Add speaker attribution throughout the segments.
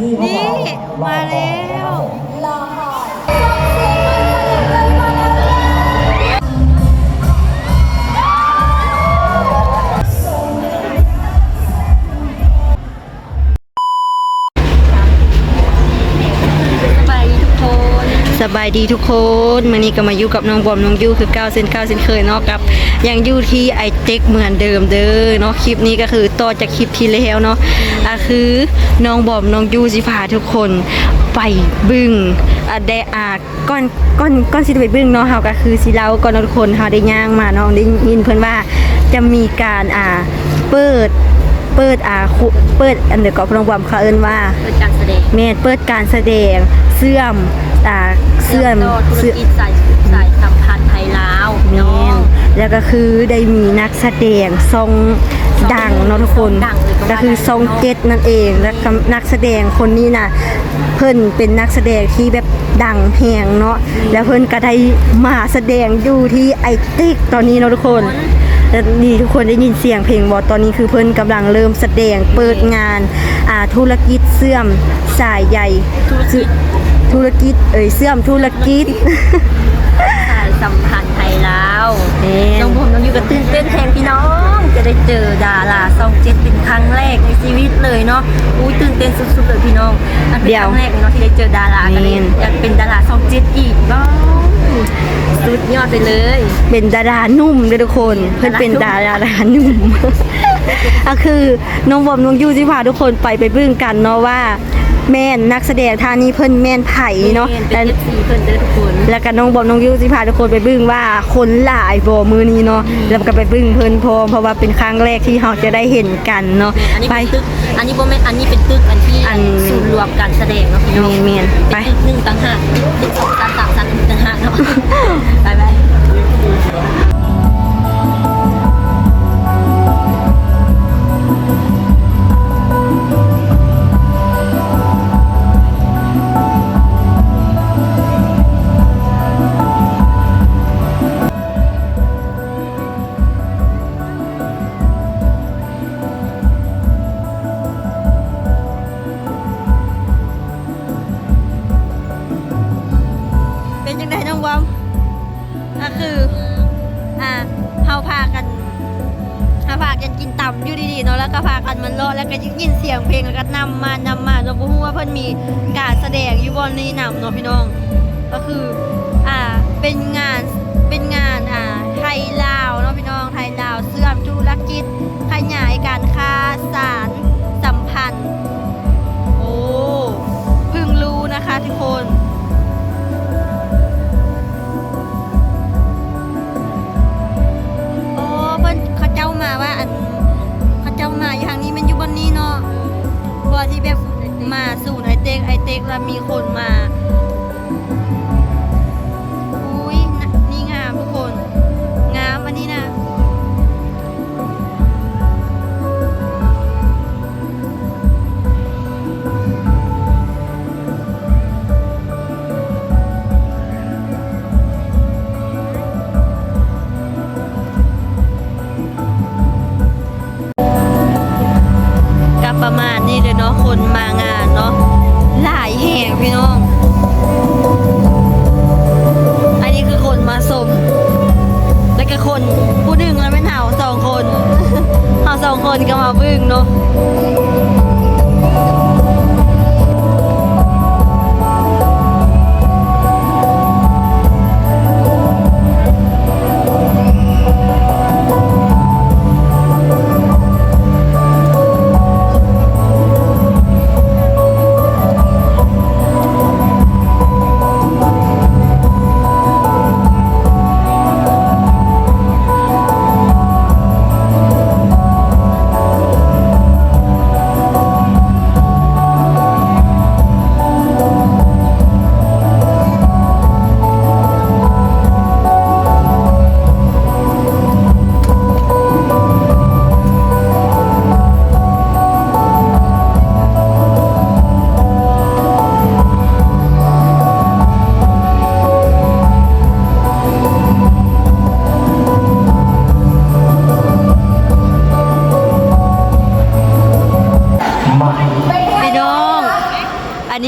Speaker 1: นี่มาแล้วา
Speaker 2: ยดีทุกคน
Speaker 1: มื่อนี้ก็มาอยู่กับน้องบอมน้องยูคือ9เซน9เซนเคยเนาะกับยังอยู่ที่ไอเต็กเหมือนเดิมเด้อเนาะคลิปนี้ก็คือต่อจากคลิปที่แล้วเนาะอะคือน้องบอมน้องยูสิพาทุกคนไปบึ้งอะได้อะก้อนก้อนก้อนสิไปบึ้งเนาะเฮาก็คือสิเล่าก่อนเนาะทุกคนเฮาได้ย่างมาเนาะได้ยินเพิ่นว่าจะมีการอ่าเปิดเปิดอ่าคุเปิดอันเดียวกับน้องบอมเขาเอิ้นว่า
Speaker 2: เปิดการแสดง
Speaker 1: เมดเปิดการแสดงเสื่อม อ่าเสื่อม
Speaker 2: ต่อธุร
Speaker 1: เสื่อม
Speaker 2: กิจสายสายสัมพันธ์ไทยลาว
Speaker 1: แม
Speaker 2: น้อนง
Speaker 1: แล้วก็คือได้มีนักแสดงทรงดังเนาะทุกคน
Speaker 2: ดังเลยก็ว่า
Speaker 1: ก็คือทรงเจ็ดนั่นเองแล้วก็นักแสดงคนนี้น่ะเพิ่นเป็นนักแสดงที่แบบดังแหงเนาะแล้วเพิ่นก็ได้มาแสดงอยู่ที่ไอติกตอนนี้เนาะทุกคนแล้วนี่ทุกคนได้ยินเสียงเพลงบอตอนนี้คือเพิ่นกำลังเริ่มแสดงเปิดงานอ่าธุรกิจเสื่อมสายใหญ่
Speaker 2: ธุรกิจ
Speaker 1: ธุรกิจ เอ่ยเสื่อมธุรกิจ
Speaker 2: สายสัมพันธ์ไทยลาว
Speaker 1: แม่น
Speaker 2: น้องผมน้องอยู่กับตื่นเต้นแทนพี่น้อง จะได้เจอดาราซองเจ็ดเป็นครั้งแรกในชีวิตเลยเนาะอุ้ยตื่นเต้นสุดๆเลยพี่น้องอันเป็น
Speaker 1: เดี๋
Speaker 2: ค
Speaker 1: ยว
Speaker 2: รั้งแรกเลยเนาะที่ได้เจอดารากันเลย
Speaker 1: แม่น
Speaker 2: อยากเป็นดาราซองเจ็ดอีกบ้างสุดยอดไปเลย
Speaker 1: เป็นดาราหนุ่มเลยทุกคน เพื่อนเป็นดาราหนุ่มก็คือน้องบอมน้องยูสิพาทุกคนไปไปเบึ้งกันเนาะว่า แม่นนักแสดงท่านี้เพิ่นแม่นไผ่เนาะ
Speaker 2: เป็
Speaker 1: และ
Speaker 2: นเอฟซีเพิ่นเด้อทุกคน
Speaker 1: แล้วก็น้องบอมน้องยูสิพาทุกคนไปเบึ้งว่าคนหลายบ่มือนี้เนาะแล้วก็ไปเบึ้งเพิ่นพร้อมเพราะว่าเป็นครั้งแรกที่เราจะได้เห็นกันเนาะ
Speaker 2: อันนี้
Speaker 1: ไป
Speaker 2: เป็นตึก อันนี้บ่แม่นอันนี้เป็นตึกอันที่
Speaker 1: อัน
Speaker 2: ศูนย์รวมการแสดงเนาะพี่น้อง
Speaker 1: เมียนๆไป
Speaker 2: เป็นตึกหนึ่งต่างหากตึกสองสามสามสามหนึ่งต่างหากเนาะไปไป
Speaker 1: มันเลาะแล้วก็ยินเสียงเพลงแล้วก็นำมานำมาเราบ่ฮู้ว่าเพิ่นมีการแสดงอยู่บนนี้นำเนาะพี่น้อง ก็คืออ่าเป็นงาน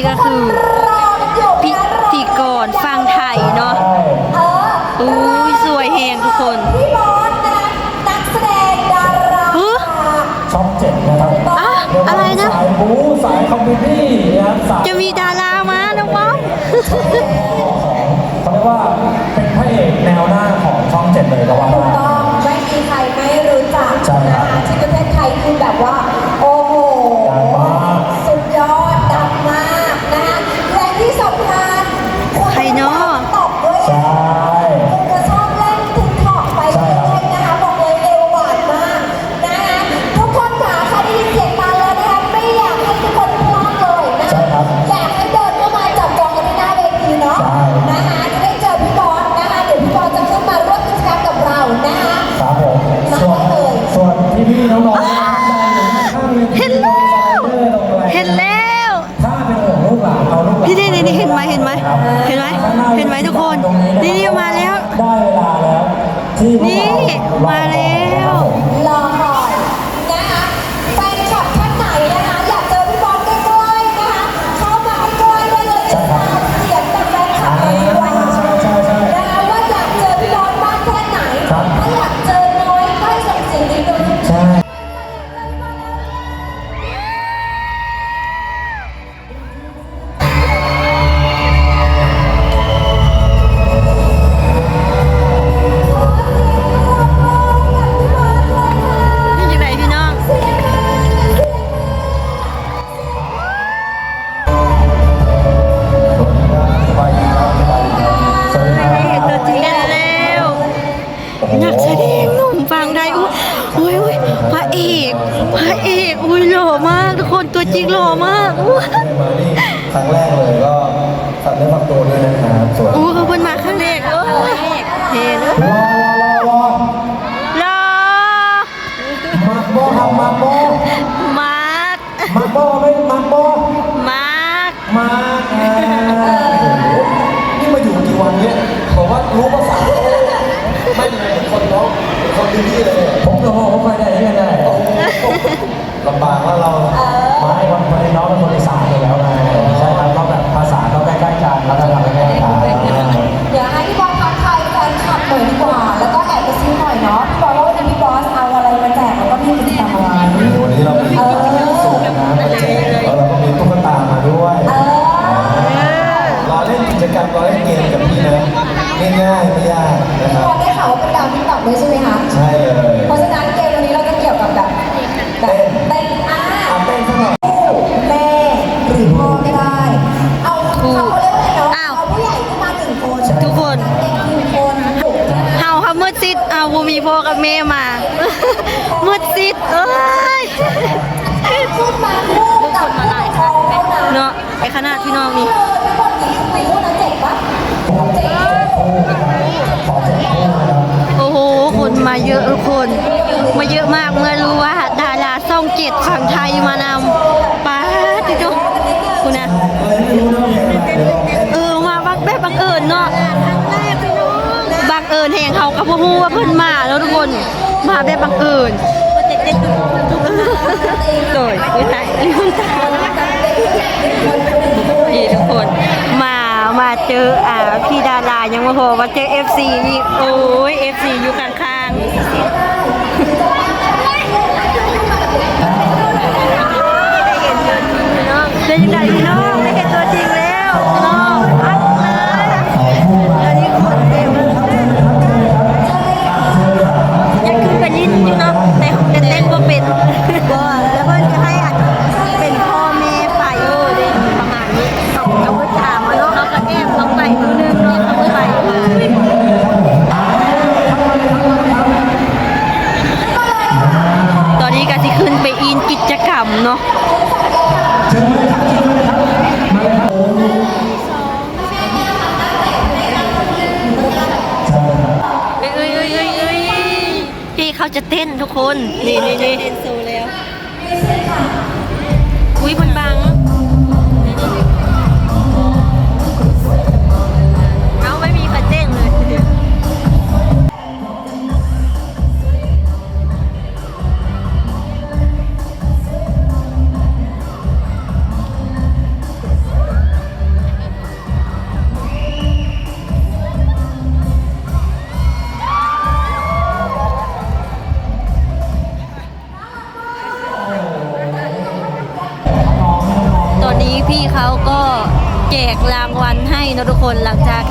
Speaker 1: นี้ก็คือพิธีกรฟังไทยเนาะ
Speaker 3: เออ
Speaker 1: อุ้ยสวยแหงทุกคน
Speaker 3: พี่บอสนะคะนักแสดงดารา
Speaker 1: ฮะ
Speaker 4: ช่องเจ็ดนะครับ
Speaker 1: อะอะไรนะ
Speaker 4: สายบู๊สายคอมเมดี้นะครับสาย
Speaker 1: จะมีดารามานะว้าว
Speaker 4: เขาเรียกว่าเป็นพระเอกแนวหน้าของช่องเจ็ดเลยก็ว่าได้
Speaker 3: ต้องไม่มีใครไม่รู้จัก
Speaker 4: ใช่ครั
Speaker 3: นะ
Speaker 4: บ
Speaker 3: คะที่ประเทศไทยคือแบบว่าโอ้ นไหมทุกคนนี่นี่มา
Speaker 1: แล้ว
Speaker 4: ได้
Speaker 1: เว
Speaker 4: ลา
Speaker 1: แล้ว
Speaker 4: ที่พวก
Speaker 1: นี่
Speaker 4: เรา
Speaker 1: มา
Speaker 3: กอุ้ยห
Speaker 1: ล่อมาก ทุกคนตัวจริงหล่อมากอุ้ย
Speaker 4: มานี่ครั้งแรกเลยก็ฝากเนื้อฝากตัวด้วยนะครับส่วน
Speaker 1: อู้เขาเพิ่นมาครั้งแรกเอ้ยเห็น
Speaker 4: รอรอรอ
Speaker 1: หล่อ
Speaker 4: มาโบครับมาโบ
Speaker 1: มาร์ค
Speaker 4: มาโบไม่มาโบ
Speaker 1: มาร์ค
Speaker 4: มาอ่านี่มาอยู่กี่วันเนี่ยบอกว่ารู้ภาษาไม่เลยคนน้องคนดีๆเลยผมก็บอกว่าไปได้ยังไง ลำบากว่าเราไม่วันนี้น้องเป็นคนอีสานอยู่แล้วไงใช่ครับก็แบบภาษาก็ใกล้ๆกันแล้วก็ทำใกล้ๆกัน
Speaker 3: เดี๋ยวให้พี่บอสทักทายแฟนคลับหน่อยดีกว่า แล้วก็แอบกระซิบหน่อยเนาะพี่บอสว่าวันนี้พี่บอสเอาอะไรมาแจกแล้วก็มีกิจกรรมอะไร
Speaker 4: วันนี้เรามีสูตรน้ำมาแจกแล้วเราก็มีตุ๊กตามาด้วย
Speaker 3: เออ
Speaker 4: รอเล่นกิจกรรมรอเล่นเกมกับพี่นะง่ายๆไม่ยากนะค
Speaker 3: พี่
Speaker 4: รั
Speaker 3: บบอสได้ข่าวว่าเป็นดาวติ๊กต็อกด้วยใช่ไหมคะ
Speaker 4: ใช่เลย
Speaker 3: เพราะ มี
Speaker 1: พ่อกับแม่มา มืดซิดเอ้ย
Speaker 3: ขึ้นมาคู่กับผู้ปกครองเท่านั้น
Speaker 1: เนาะไอขนาดที่น้องนี่
Speaker 3: เออทุกคนหญิงไปคู่นั้นเจ๋งปะเจ๋ง
Speaker 4: ขอแจกคู่นะครับ
Speaker 1: โอ้โห คนมาเยอะทุกคน มาเยอะมากเมื่อรู้ว่าดาราซ่องเจ็ดฝั่งไท ฮู้ว่าเพิ่นมาแล้วทุกคนมาแบบบังเอิญโดยไม่ใช่ลืมตานี่ทุกคน มามาเจออ่าพี่ดารายังมาพอมาเจอ FC นี่โอ้ย FC อยู่ข้างๆ คนนี่นี่นี่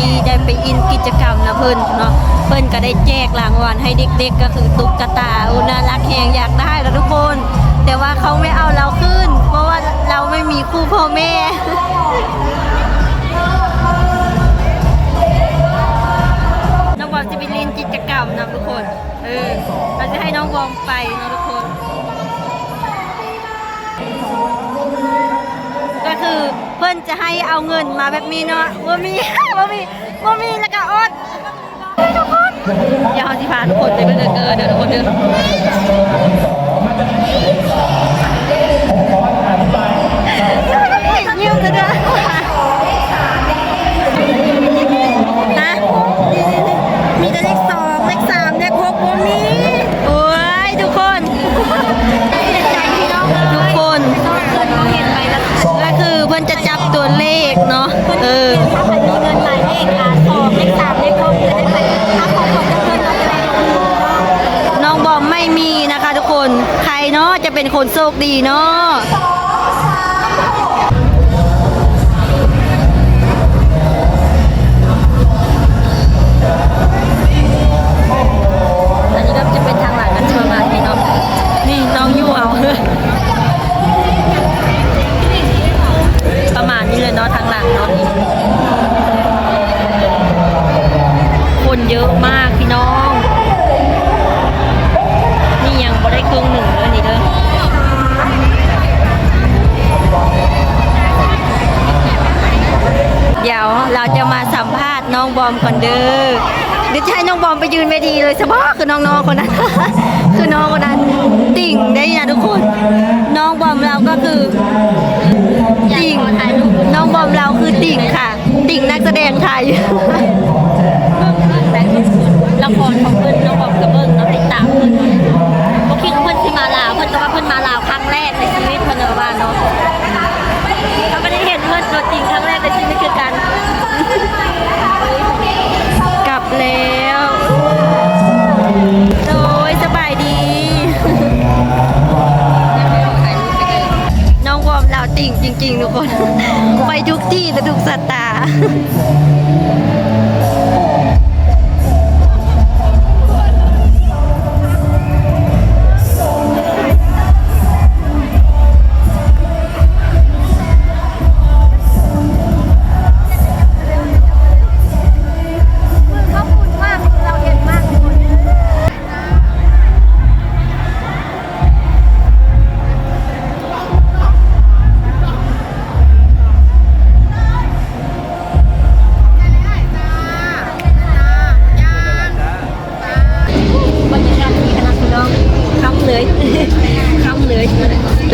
Speaker 1: ที่ได้ไปอินกิจกรรมนะเพิ่นเนาะเพิ่นก็ได้แจกรางวัลให้เด็กๆ ก็คือตุ๊กตาอุน่ารักแหงอยากได้แล้วทุกคน แต่ว่าเขาไม่เอาเราขึ้น เพราะว่าเราไม่มีคู่พ่อแม่น้องบอมจะไปเล่นกิจกรรมนะทุกคน เออเราจะให้น้องบอมไปนะทุกคน ก็คือ เพื่อนจะให้เอาเงินมาแบบนี้เนาะว่ามีว่ามีว่ามีแล้วก็อดทุกคนเดี๋ยวเราจะพาทุกคนไปเบิ่งเกินเดี๋ยวทุกคนเดิน คน
Speaker 2: ใครเนาะจะเป็
Speaker 1: นคนโชคดีเนาะอันนี้ก็จะเป็นทางหลังกันเชิญมาพี่น้องนี่น้องยู่เอาประมาณนี้เลยเนาะทางหลังเนาะคนเยอะมากพี่น้อง มก่อนเด้อเดี๋ยวจะให้น้องบอมไปยืนเวทีเลยสบอคือน้องๆคนนั้น คือน้องคนนั้นติ่งได้นะทุกคน น้องบอมเราก็คือติ่งน้องบอมเราคือติ่งค่ะ ติ่งนักแสดงไทยละครของเพื่อน ริง ๆ ทุกคน ไปทุกที่และทุกสตาร์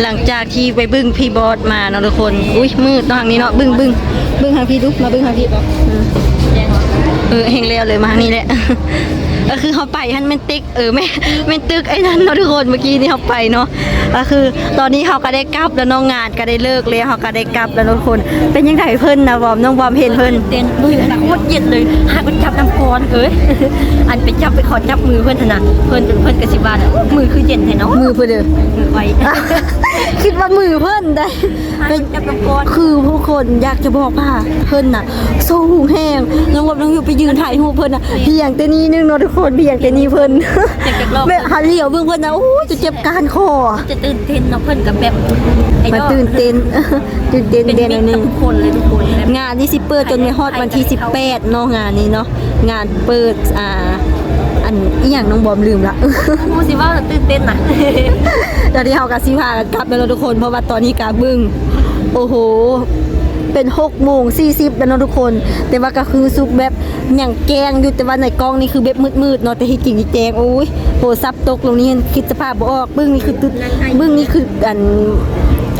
Speaker 2: หลั
Speaker 1: งจากที่ไปบึ้งพี่บอสมาเนาะทุกคน อุ้ยมืดเนาะทางนี้เนาะบึ้งบึ้งบึ้งทางพี่ดูมาบึ้งทางพี่บอกเออเฮงแล้วเลยมาทางนี้แหละก็คือเขาไปฮันแม่นติกเออแม่แม่นตึกไอ้นั่นเนาะทุกคนเมื่อกี้นี่เขาไปเนาะก็คือ ตอนนี้เขาก็ได้กลับแล้วน้องงานก็ได้เลิกแล้วเขาก็ได้กลับแล้วทุกคน เป็นยังไงเพิ่นนะบอมน้องบอมเห็นเพิ่น
Speaker 2: เต้นมือนะโคตรเย็นเลยหากไปจับน้ำกรนเอ้ยอันไปจับไปขอจับมือเพื่อนถอะนะเพื่อนเพื่อนกระสิบาทมือคือเย็ นแท้เนาะ
Speaker 1: มือเพิ่อนเด้อ
Speaker 2: มือไว
Speaker 1: คิดว่ามือเพิ่นได้
Speaker 2: เป็นจับน้ำกร
Speaker 1: คือผู้คนอยากจะบอกว่าเพิ่นน่ะสู้แห้งน้องวบน้องอยู่ไปยืนถ่ายรูปเพิ่นน่ะเพียงแต่นี้นึงเนาะทุกคนเพียงแต่นี้เพิ่อนแม่หันเหลียวเบิ่งเพิ่นนะโอ้จะเจ็บการคอ
Speaker 2: จะตื่นเต้นเนาะเพื่อนกับแบบไอ้
Speaker 1: มัน
Speaker 2: ดอก
Speaker 1: ตื่นเต้นตื่นเต้น
Speaker 2: เด่
Speaker 1: นนึง
Speaker 2: คนเลยทุกคน
Speaker 1: งานนี้สิเปิดจนในฮอดวันที่ 18เนาะงานนี้เนาะงานเปิดอ่า อันอีหยังน้องบอมลืมละ
Speaker 2: พูดสิว่าตื่นเต้นนะ
Speaker 1: ตอนนี้เฮากับสิพากันกลับแล้วเนาะทุกคนเพราะว่าตอนนี้กาบึ้งโอ้โห เป็น6โมง40แล้วเนาะทุกคน แต่ว่าก็คือซุกแบบหยังแกงอยู่แต่ว่าในกล้องนี่คือแบบมืดๆเนาะแต่ที่จริงนี่แจงโอ้ยโทรศัพท์ตกลงนี่คิดสภาพบ่ออกบึ้งนี่คือตึ๊ดบึ้งนี่คืออัน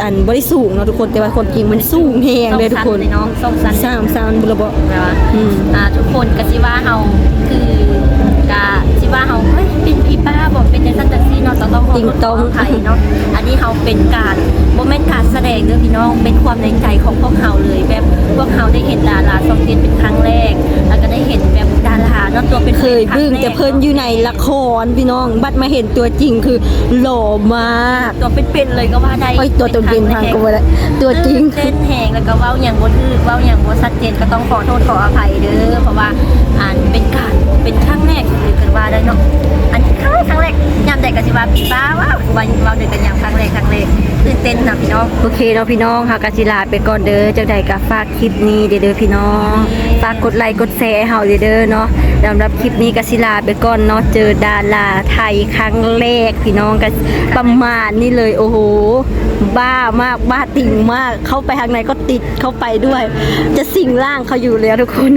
Speaker 1: อันบ่ได้สูงเนาะทุกคนแต่ว่าคนจริงมันสูงแฮงเลยทุกคน
Speaker 2: สองสันเลยน้องสองสัน
Speaker 1: สามสามบุรบ
Speaker 2: แปลว่า
Speaker 1: อืม
Speaker 2: อ่าทุกคนก็สิว่าเฮาคือกะสิ ว่าเฮาเฮ้ยเป็นพี่ป้าบอกเป็นจังซั่นจังซี่เนาะต้องต้องขอ
Speaker 1: จริง
Speaker 2: โทษ
Speaker 1: ต้อง
Speaker 2: ขออภัยเนาะอันนี้เฮาเป็นการบ่แม่นการแสดงเด้อพี่น้องเป็นความในใจของพวกเฮาเลย แบบพวกเฮาได้เห็นดาราซองเตียนเป็นครั้งแรก แล้วก็ได้เห็นแบบดาราเนาะตัวเป็นๆ
Speaker 1: เคยเบิ่ง
Speaker 2: ครั้งแรก
Speaker 1: แต่เพิ่นอยู่ในละครพี่น้อง บัดมาเห็นตัวจริงคือหล่อมาก
Speaker 2: ตัวเป็นๆเลยก็ว่าได้
Speaker 1: โอ้ยตัวตนเป็นทางก็บ่ได้ตัวจริง
Speaker 2: เต้นแหงแล้วก็เว้าอย่างบ่ถือเว้าอย่างบ่ชัดเจนก็ต้องขอโทษขออภัยเด้อเพราะว่าอ่านเป็นการเป็นครั้งแรกหรือกัน ว่าได้เนาะอันนี้ครั้งแรก กยามใดก็สิว่าพี่ป้าว่าว่าเว้าด้วยกันอย่างครั้งแรกครั้งแรกตื่นเต้นนะพี่น้อง
Speaker 1: โอเคเนาะพี่น้องค่ะกาจิลาไปก่อนเด้อจังใดก็ฝากคลิปนี้เด้อเด้อพี่น้องฝากกดไลค์กดแชร์ให้เฮาเด้อเด้อเนาะสำหรับคลิปนี้กาจิลาไปก่อนเนาะเจอดาราไทยครั้งแรกพี่น้องก็ประมาณนี้เลยโอ้โหบ้ามากบ้าติ่งมากเข้าไปทางไหนก็ติดเข้าไปด้วย จะสิงร่างเขาอยู่แล้วทุกคน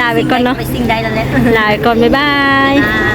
Speaker 1: ลาไปก่อนเนาะ
Speaker 2: ไปสิ่งใดนั่นแหละ
Speaker 1: ลาไปก่อนบ๊ายบาย
Speaker 2: อ่า